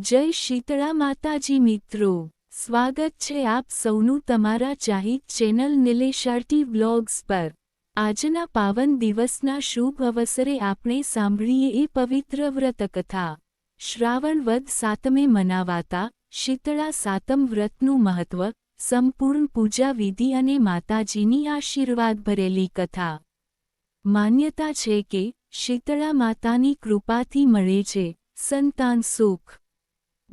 જય શીતળા માતાજી મિત્રો. સ્વાગત છે આપ સૌનું તમારા ચાહિત ચેનલ નિલેશાર્ટી વ્લોગ્સ પર. આજના પાવન દિવસના શુભ અવસરે આપણે સાંભળીએ એ પવિત્ર વ્રતકથા. શ્રાવણ વદ સાતમે મનાવાતા શીતળા સાતમ વ્રતનું મહત્વ, સંપૂર્ણ પૂજા વિધિ અને માતાજીની આશીર્વાદ ભરેલી કથા. માન્યતા છે કે શીતળા માતાની કૃપાથી મળે છે, સંતાન સુખ.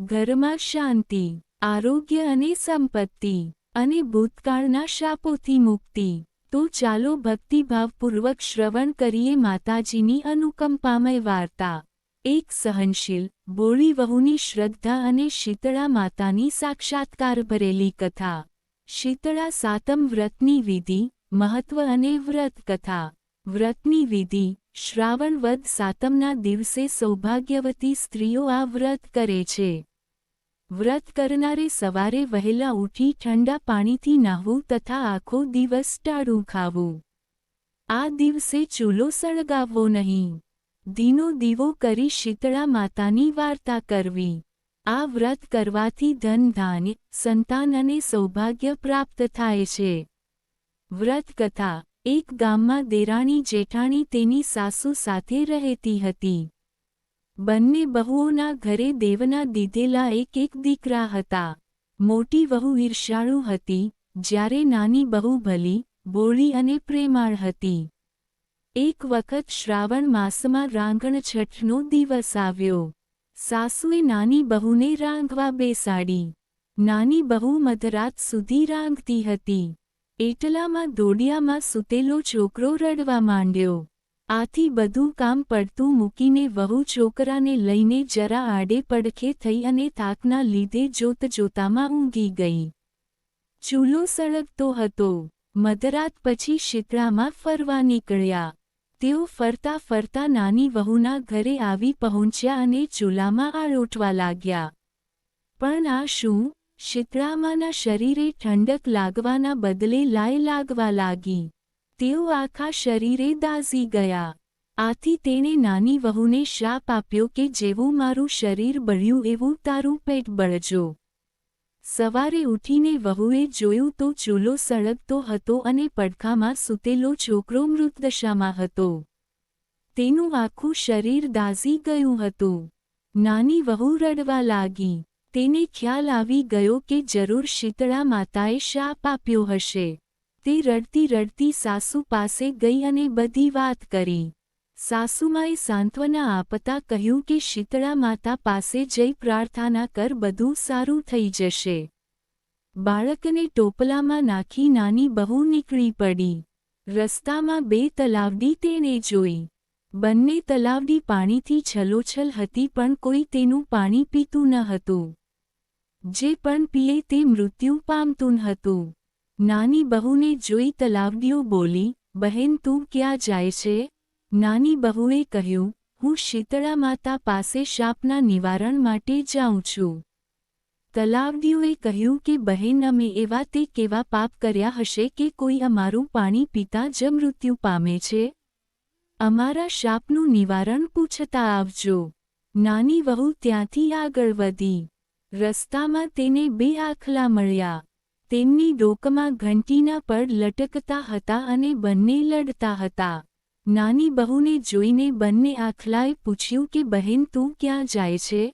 ઘરમાં શાંતિ, આરોગ્ય અને સંપત્તિ અને ભૂતકાળના શાપોથી મુક્તિ. તો ચાલો ભક્તિભાવપૂર્વક શ્રવણ કરીએ માતાજીની અનુકંપામય વાર્તા. એક સહનશીલ, બોળી વહુની શ્રદ્ધા અને શીતળા માતાની સાક્ષાત્કાર ભરેલી કથા. શીતળા સાતમ વ્રતની વિધિ, મહત્વ અને વ્રત કથા. વ્રતની વિધિ, શ્રાવણ વદ સાતમના દિવસે સૌભાગ્યવતી સ્ત્રીઓ આ વ્રત કરે છે. વ્રત કરનારે સવારે વહેલા ઉઠી ઠંડા પાણીથી નાહવું તથા આખો દિવસ ટાળું ખાવું. આ દિવસે ચૂલો સળગાવવો નહીં. દીનો દીવો કરી શીતળા માતાની વાર્તા કરવી. આ વ્રત કરવાથી ધન ધાન્ય સંતાન અને સૌભાગ્ય પ્રાપ્ત થાય છે. વ્રત કથા. એક ગામમાં દેરાણી જેઠાણી તેની સાસુ સાથે રહેતી હતી. બંને બહુઓના ઘરે દેવના દીધેલા એક એક દીકરા હતા. મોટી વહુ ઈર્ષાળુ હતી, જ્યારે નાની બહુ ભલી, બોળી અને પ્રેમાળ હતી. એક વખત શ્રાવણ માસમાં રાંગણ છઠનો દિવસ આવ્યો. સાસુએ નાની બહુને રાંધવા બેસાડી. નાની બહુ મધરાત સુધી રાંગતી હતી. એટલામાં દોડિયામાં સૂતેલો છોકરો રડવા માંડ્યો. આથી બધું કામ પડતું મૂકીને વહુ છોકરાને લઈને જરા આડે પડખે થઈ અને થાકના લીધે જોત જોતામાં ઊંઘી ગઈ. ચૂલો સળગતો હતો. મધરાત પછી શીતળામાં ફરવા નીકળ્યા. તેઓ ફરતા ફરતા નાની વહુના ઘરે આવી પહોંચ્યા અને ચૂલામાં આળોટવા લાગ્યા. પણ આ શું? શીતળામાના શરીરે ઠંડક લાગવાના બદલે લાય લાગવા લાગી. તેઓ આખા શરીરે દાઝી ગયા. આથી તેણે નાની વહુને શાપ આપ્યો કે જેવું મારું શરીર બળ્યું એવું તારું પેટ બળજો. સવારે ઉઠીને વહુએ જોયું તો ચૂલો સળગતો હતો અને પડખામાં સૂતેલો છોકરો મૃતદશામાં હતો. તેનું આખું શરીર દાઝી ગયું હતું. નાની વહુ રડવા લાગી. તેને ખ્યાલ આવી ગયો કે જરૂર શીતળા માતાએ શાપ આપ્યો હશે. તે રડતી રડતી સાસુ પાસે ગઈ અને બધી વાત કરી. સાસુમાએ સાંત્વના આપતા કહ્યું કે શીતળા માતા પાસે જઈ પ્રાર્થના કર બધું સારું થઈ જશે. બાળકને ટોપલામાં નાખી નાની બહુ નીકળી પડી. રસ્તામાં બે તલાવડી તેણે જોઈ. બંને તલાવડી પાણીથી છલોછલ હતી પણ કોઈ તેનું પાણી પીતું ન હતું. જે પણ પીએ તે મૃત્યુ પામતું હતું. નાની બહુને જોઈ તલાવડીઓ બોલી, બહેન, તું ક્યાં જાય છે? નાની બહુએ કહ્યું, હું શીતળા માતા પાસે શાપના નિવારણ માટે જાઉં છું. તલાવડીઓએ કહ્યું કે, બહેન, અમે એવા તે કેવા પાપ કર્યા હશે કે કોઈ અમારું પાણી પીતા જ મૃત્યુ પામે છે. અમારા શાપનું નિવારણ પૂછતા આવજો. નાની વહુ ત્યાંથી આગળ વધી. રસ્તામાં તેને બે આખલા મળ્યા. તેમની ડોકમાં ઘંટીના પડ લટકતા હતા અને બંને લડતા હતા. નાની બહુને જોઈને બંને આખલાએ પૂછ્યું કે, બહેન, તું ક્યાં જાય છે?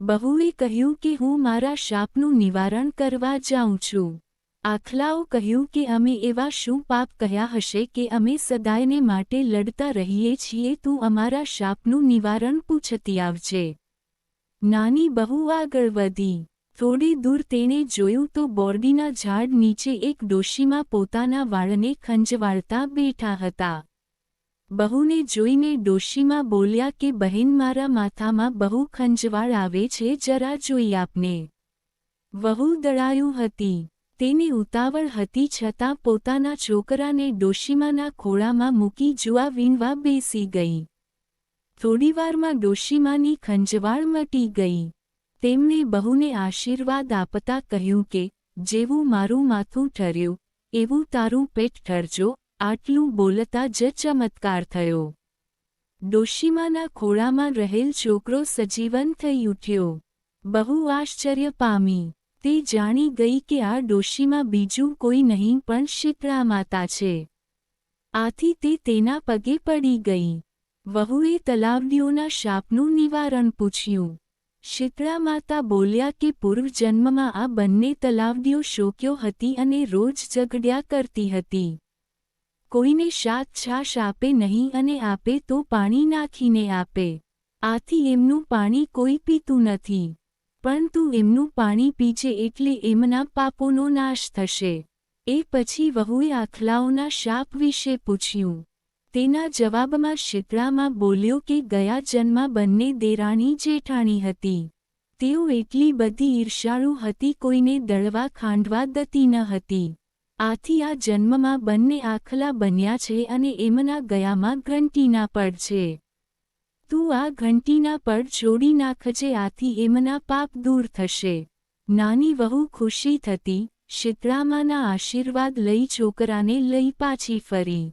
બહુએ કહ્યું કે, હું મારા શાપનું નિવારણ કરવા જાઉં છું. આખલાઓ કહ્યું કે, અમે એવા શું પાપ કહ્યા હશે કે અમે સદાયને માટે લડતા રહીએ છીએ? તું અમારા શાપનું નિવારણ પૂછતી આવજે. નાની બહુ આગળ વધી. થોડી દૂર તેણે જોયું તો બોરડીના ઝાડ નીચે એક ડોશીમાં પોતાના વાળને ખંજવાળતા બેઠા હતા. બહુને જોઈને ડોશીમાં બોલ્યા કે, બહેન, મારા માથામાં બહુ ખંજવાળ આવે છે, જરા જોઈ આપને. વહુ દળાયું હતી. તેને ઉતાવળ હતી છતાં પોતાના છોકરાને ડોશીમાના ખોળામાં મૂકી જુઆ વીણવા બેસી ગઈ. થોડીવારમાં ડોશીમાની ખંજવાળ મટી ગઈ. તેમણે બહુને આશીર્વાદ આપતા કહ્યું કે, જેવું મારું માથું ઠર્યું, એવું તારું પેટ ઠરજો, આટલું બોલતા જ ચમત્કાર થયો. ડોશીમાના ખોળામાં રહેલ છોકરો સજીવન થઈ ઉઠ્યો. બહુ આશ્ચર્ય પામી. તે જાણી ગઈ કે આ ડોશીમાં બીજું કોઈ નહીં પણ શીતળા માતા છે. આથી તે તેના પગે પડી ગઈ. વહુએ તલાવડીઓના શાપનું નિવારણ પૂછ્યું. શીતળા માતા બોલ્યા કે પૂર્વજન્મમાં આ બંને તલાવડીઓ શોક્યો હતી અને રોજ ઝઘડ્યા કરતી હતી. કોઈને શાક છાશ આપે નહીં અને આપે તો પાણી નાખીને આપે. આથી એમનું પાણી કોઈ પીતું નથી. પરંતુ એમનું પાણી પીજે એટલે એમના પાપોનો નાશ થશે. એ પછી વહુએ આખલાઓના શાપ વિશે પૂછ્યું. તેના જવાબમાં શીતળામાં બોલ્યો કે ગયા જન્મમાં બંને દેરાણી જેઠાણી હતી. તેઓ એટલી બધી ઈર્ષાળુ હતી કોઈને દળવા ખાંડવા દતી ન હતી. આથી આ જન્મમાં બંને આખલા બન્યા છે અને એમના ગયામાં ઘંટીના પડ છે. તું આ ઘંટીના પડ છોડી નાખજે આથી એમના પાપ દૂર થશે. નાની વહુ ખુશી થતી શીતળામાના આશીર્વાદ લઈ છોકરાને લઈ પાછી ફરી.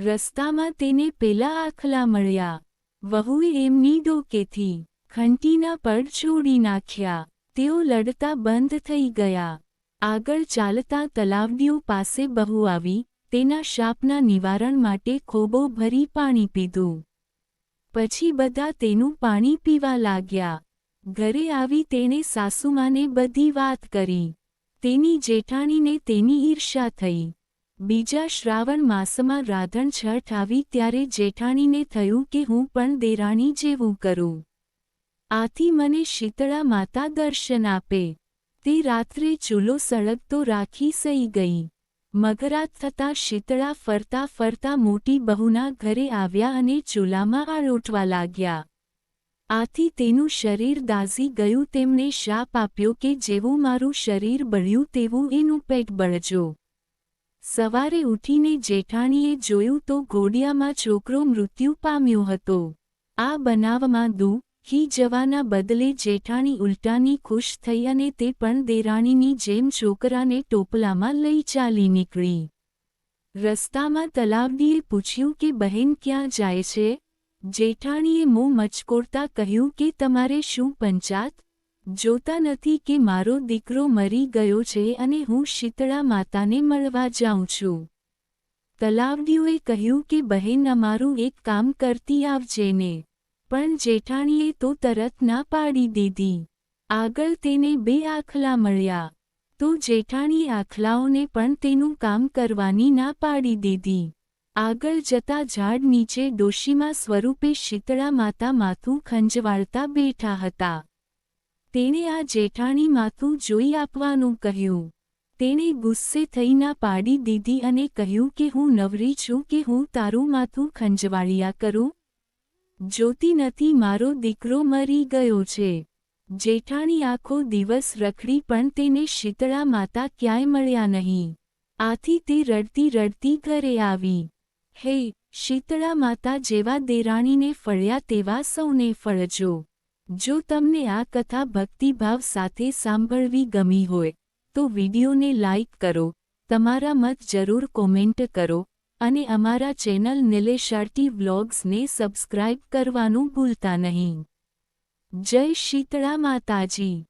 રસ્તામાં તેને પેલા આખલા મળ્યા. વહુએ એમની ડોકેથી ખંટીના પડ છોડી નાખ્યા. તેઓ લડતા બંધ થઈ ગયા. આગળ ચાલતા તલાવડીઓ પાસે બહુ આવી, તેના શાપના નિવારણ માટે ખોબો ભરી પાણી પીધું. પછી બધા તેનું પાણી પીવા લાગ્યા. ઘરે આવી તેણે સાસુમાને બધી વાત કરી. તેની જેઠાણીને તેની ઈર્ષા થઈ. બીજા શ્રાવણ માસમાં રાધણ છઠ આવી ત્યારે જેઠાણીને થયું કે હું પણ દેરાણી જેવું કરું. આથી મને શીતળા માતા દર્શન આપે. તે રાત્રે ચૂલો સળગતો રાખી સઈ ગઈ. મગરાત થતાં શીતળા ફરતા ફરતા મોટી બહુના ઘરે આવ્યા અને ચૂલામાં આળોટવા લાગ્યા. આથી તેનું શરીર દાઝી ગયું, તેમણે શાપ આપ્યો કે જેવું મારું શરીર બળ્યું તેવું એનું પેટ બળજો. સવારે ઉઠીને જેઠાણીએ જોયું તો ઘોડિયામાં છોકરો મૃત્યુ પામ્યો હતો. આ બનાવમાં દુઃખી જવાના બદલે જેઠાણી ઉલટાની ખુશ થઈ અને તે પણ દેરાણીની જેમ છોકરાને ટોપલામાં લઈ ચાલી નીકળી. રસ્તામાં તલાવડીએ પૂછ્યું કે બહેન ક્યાં જાય છે? જેઠાણીએ મોં મચકોડતા કહ્યું કે તમારે શું પંચાત જોતા નથી કે મારો દીકરો મરી ગયો છે અને હું શીતળા માતાને મળવા જાઉં છું. તલાવડીઓએ કહ્યું કે બહેન અમારું એક કામ કરતી આવજે ને. પણ જેઠાણીએ તો તરત ના પાડી દીધી. આગળ તેને બે આખલા મળ્યા. તો જેઠાણી આખલાઓને પણ તેનું કામ કરવાની ના પાડી દીધી. આગળ જતા ઝાડ નીચે ડોશીમાં સ્વરૂપે શીતળા માતા માથું ખંજવાળતા બેઠા હતા. તેણે આ જેઠાણી માથું જોઈ આપવાનું કહ્યું. તેણે ગુસ્સે થઈ ના પાડી દીધી અને કહ્યું કે હું નવરી છું કે હું તારું માથું ખંજવાળિયા કરું? જોતી નથી મારો દીકરો મરી ગયો છે. જેઠાણી આખો દિવસ રખડી પણ તેને શીતળા માતા ક્યાંય મળ્યા નહીં. આથી તે રડતી રડતી ઘરે આવી. હે, શીતળા માતા જેવા દેરાણીને ફળ્યા તેવા સૌને ફળજો. જો તમને આ કથા ભક્તિભાવ સાથે સાંભળવી ગમી હોય, તો વિડીયોને લાઇક કરો, તમારા મત જરૂર કોમેન્ટ કરો, અને અમારા ચેનલ નિલેશાર્ટી વ્લોગ્સને સબસ્ક્રાઇબ કરવાનું ભૂલતા નહીં. જય શીતળા માતાજી.